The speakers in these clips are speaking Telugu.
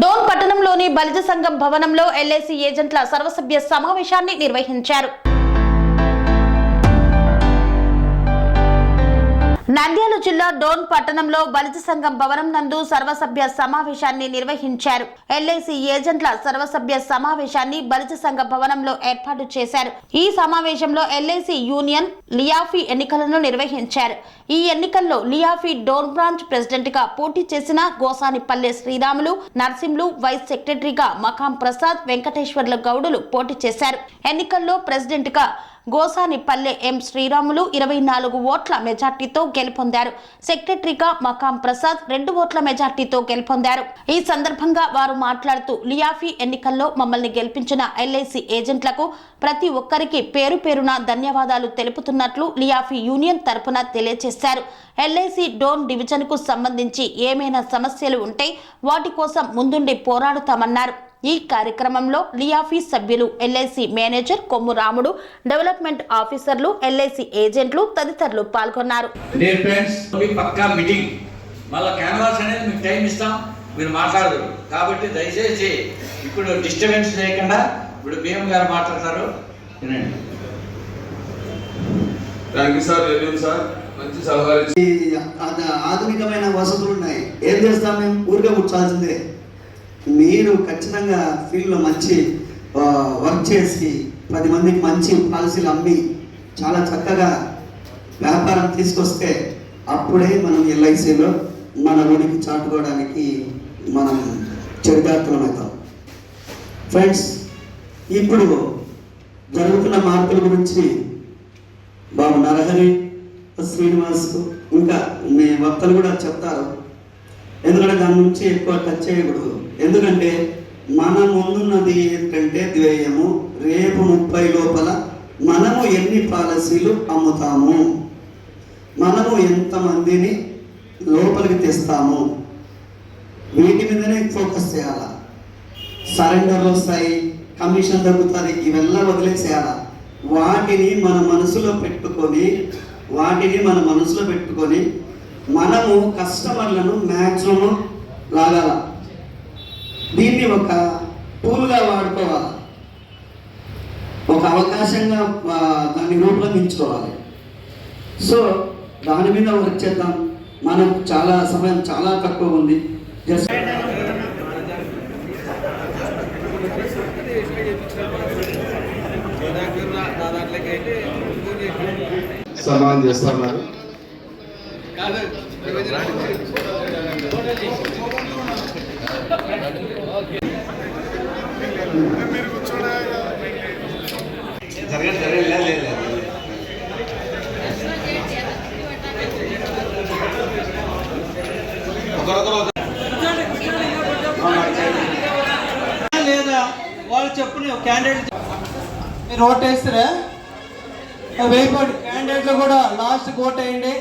డోన్ పట్టణంలోని బలిజ సంఘం భవనంలో ఎల్ఐసి ఏజెంట్ల సర్వసభ్య సమావేశాన్ని నిర్వహించారు. నంద్యాల జిల్లా డోన్ పట్టణంలో బలిజ సంఘం భవనం నందు సర్వసభ్య సమావేశాన్ని నిర్వహించారు. ఎల్ఐసి ఏజెంట్ల సర్వసభ్య సమావేశాన్ని బలిజ సంఘ భవనంలో ఏర్పాటు చేశారు. ఈ సమావేశంలో ఎల్ఐసి యూనియన్ లియాఫీ ఎన్నికలను నిర్వహించారు. ఈ ఎన్నికల్లో లియాఫీ డోన్ బ్రాంచ్ ప్రెసిడెంట్గా పోటీ చేసిన గోసానిపల్లె శ్రీరాములు నర్సింలు వైస్ సెక్రటరీగా మకాం ప్రసాద్ వెంకటేశ్వర్ల గౌడులు పోటీ చేశారు. ఎన్నికల్లో ప్రెసిడెంట్గా గోసానిపల్లె ఎం శ్రీరాములు ఇరవై నాలుగు ఓట్ల మెజార్టీతో గెలుపొందారు. సెక్రటరీగా మకాం ప్రసాద్ రెండు ఓట్ల మెజార్టీతో గెలుపొందారు. ఈ సందర్భంగా వారు మాట్లాడుతూ లియాఫీ ఎన్నికల్లో మమ్మల్ని గెలిపించిన ఎల్ఐసి ఏజెంట్లకు ప్రతి ఒక్కరికి పేరు పేరున ధన్యవాదాలు తెలుపుతున్నట్లు లియాఫీ యూనియన్ తరపున తెలియజేశారు. ఎల్ఐసి డోన్ డివిజన్కు సంబంధించి ఏమైనా సమస్యలు ఉంటే వాటి కోసం ముందుండి పోరాడుతామన్నారు. ఈ కార్యక్రమంలో లియాఫీ సభ్యులు ఎల్ఐసి మేనేజర్ కొమ్ము రాముడు డెవలప్మెంట్ ఆఫీసర్లు ఎల్ఐసి ఏజెంట్లు తదితరులు పాల్గొన్నారు. డియర్ ఫ్రెండ్స్ మీకు పక్కా మీటింగ్. మళ్ళీ క్యాన్వాస్ అనేది మీకు టైం ఇస్తాం మీరు మాట్లాడదు కాబట్టి దయచేసి ఇప్పుడు డిస్టర్బెన్స్ చేయకుండా ఇప్పుడు భీమ్ గారు మాట్లాడతారు. వినండి. Thank you sir sir. మంచి ఆధునికమైన వసతులు ఉన్నాయి. ఏం చేస్తాం మేము? ఊరికే కూర్చోాల్సిందే మీరు ఖచ్చితంగా ఫీల్డ్లో మంచి వర్క్ చేసి పది మందికి మంచి పాలసీలు అమ్మి చాలా చక్కగా వ్యాపారం తీసుకొస్తే అప్పుడే మనం ఎల్ఐసిలో మన ఉనికి చాటుకోవడానికి మనం చరితార్థులం అవుతాం. ఫ్రెండ్స్ ఇప్పుడు జరుగుతున్న మార్పుల గురించి బాబు నరహరి శ్రీనివాస్ ఇంకా మీ వక్తలు కూడా చెప్తారు. ఎందుకంటే దాని నుంచి ఎక్కువ టచ్ చేయకూడదు. ఎందుకంటే మన ముందున్నది ఏంటంటే ద్వేయము. రేపు ముప్పై లోపల మనము ఎన్ని పాలసీలు అమ్ముతాము? మనము ఎంతమందిని లోపలికి తెస్తాము? వీటి మీదనే ఫోకస్ చేయాలా? సరెండర్లు వస్తాయి కమిషన్ తగ్గుతుంది ఇవెల్లా వదిలేసేయాలా? వాటిని మన మనసులో పెట్టుకొని వాటిని మన మనసులో పెట్టుకొని మనము కస్టమర్లను మ్యాక్సిమం లాగాల. దీన్ని ఒక టూల్గా వాడుకోవాలి. ఒక అవకాశంగా దాన్ని రూపొందించుకోవాలి. సో దాని మీద వర్క్ చేద్దాం. మనకు చాలా సమయం చాలా తక్కువ ఉంది. జస్ట్ సన్మానం చేస్తున్నారు. జరగదు జరగదు లేదు లేదా వాళ్ళు చెప్పుని క్యాండిడేట్ మీరు ఓటేస్తారా? వేయకూడదు క్యాండిడేట్లు కూడా లాస్ట్ ఓట్ వేయండి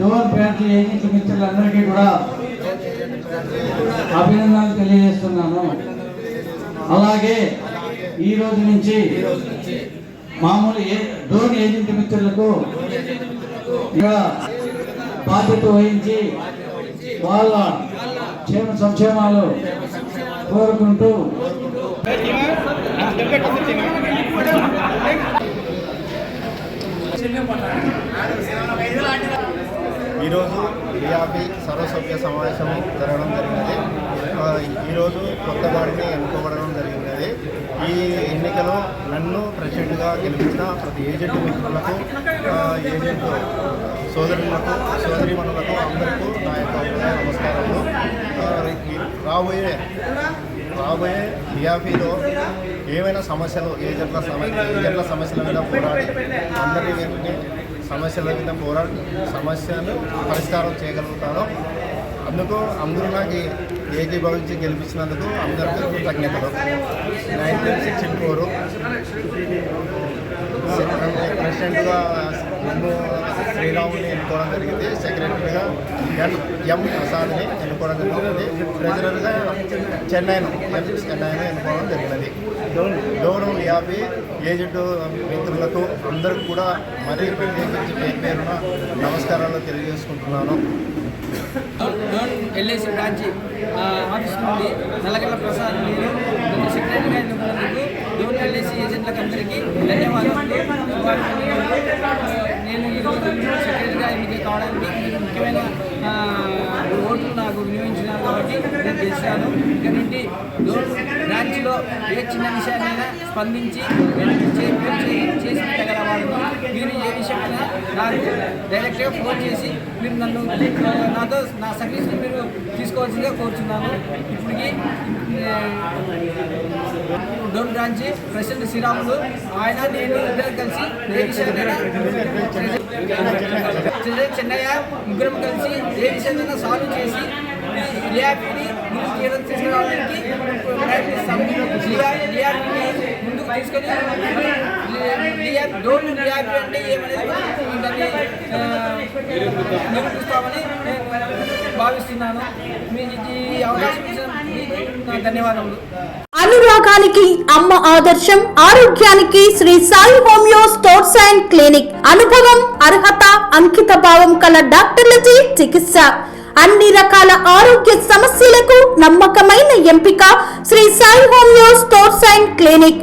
డోర్ బ్రాంచ్ ఏజెంట్ మిత్రులందరికీ కూడా అభినందనలు తెలియజేస్తున్నాను. అలాగే ఈ రోజు నుంచి మామూలు డ్రోన్ ఏజెంట్ మిత్రులకు ఇక బాధ్యత వహించి వాళ్ళ క్షేమ సంక్షేమాలు కోరుకుంటూ ఈరోజు డిఆర్పి సర్వసభ్య సమావేశం జరగడం జరిగినది. ఈరోజు కొత్త వారిని ఎన్నుకోబడడం జరిగినది. ఈ ఎన్నికలో నన్ను ప్రెసిడెంట్గా గెలిపించిన ప్రతి ఏజెంట్ మిత్రులకు ఏజెంట్ సోదరులకు సోదరిమణులకు అందరికీ నా యొక్క నమస్కారాలు. రాబోయే రాబోయే డిఆర్పిలో ఏమైనా సమస్యలు ఏజెంట్ల సమస్య ఏజెంట్ల సమస్యల మీద పోరాడి అందరి వెళ్ళి సమస్యల మీద పోరా సమస్యను పరిష్కారం చేయగలుగుతారో అందుకు అందరూ నాకు ఏకీభవించి గెలిపించినందుకు అందరికీ కృతజ్ఞతలు. నైన్టీన్ సిక్స్ ఫోర్ ప్రెసిడెంట్గా నన్ను శ్రీరాముని ఎన్నుకోవడం జరిగింది. సెక్రటరీగా ఎన్ ఎం ప్రసాద్ని ఎన్నుకోవడం జరిగింది. ట్రెజరర్గా చెన్నైను ఎం చెన్నైను ఎన్నుకోవడం జరిగినది. డోను యాభై ఏజెంట్ మిత్రులకు అందరికి కూడా మరీ ప్రత్యేకించి పేరు పేరున నమస్కారాలు తెలియజేసుకుంటున్నాను. డోన్ ఎల్ఐసి బ్రాంచ్ ఆఫీస్ నుండి నల్లగల్ల ప్రసాద్ సెక్రటరీగా ఎన్నుకున్నందుకు డోన్ ఏజెంట్లకు అందరికీ ధన్యవాదాలు. నేను ఈరోజు సెక్రటరీగా ఎన్నిక కావడానికి ముఖ్యమైన ఓట్లు నాకు వినియోగించినారు కాబట్టి నేను గెలిచాను. ఇక్కడ నుండి బ్రాంచ్లో ఏ చిన్న విషయాన్నైనా స్పందించి చేసిన చే- మీరు మీరు ఏ విషయమైనా నాకు డైరెక్ట్గా ఫోన్ చేసి మీరు నన్ను నాతో నా సర్వీస్ని మీరు తీసుకోవాల్సిందిగా కోరుచున్నాను. ఇప్పటికి డోన్ బ్రాంచ్ ప్రెసిడెంట్ శ్రీరాములు ఆయన నేను ఇద్దరు కలిసి చెన్నయ్య ముగ్గురం కలిసి ఏ విషయాన్నైనా సాల్వ్ చేసి రియాక్ట్ని ముందుకు తీయడం తీసుకురావడానికి ప్రయత్నిస్తాము. రియాక్ట్ని ముందుకు తీసుకొని రియాక్ట్ డోన్ రియాక్ట్ అంటే ఏమనేది నిరూపిస్తామని నేను భావిస్తున్నాను. మీకు ఈ అవకాశం ఇచ్చిన మీకు నా ధన్యవాదములు. అనురాగానికి అమ్మ ఆదర్శం ఆరోగ్యానికి Sri Sai homeo stores and clinic. అనుభవం అర్హత అంకిత భావం కల డాక్టర్లచే చికిత్స. అన్ని రకాల ఆరోగ్య సమస్యలకు నమ్మకమైన ఎంపిక Sri Sai homeo stores and clinic.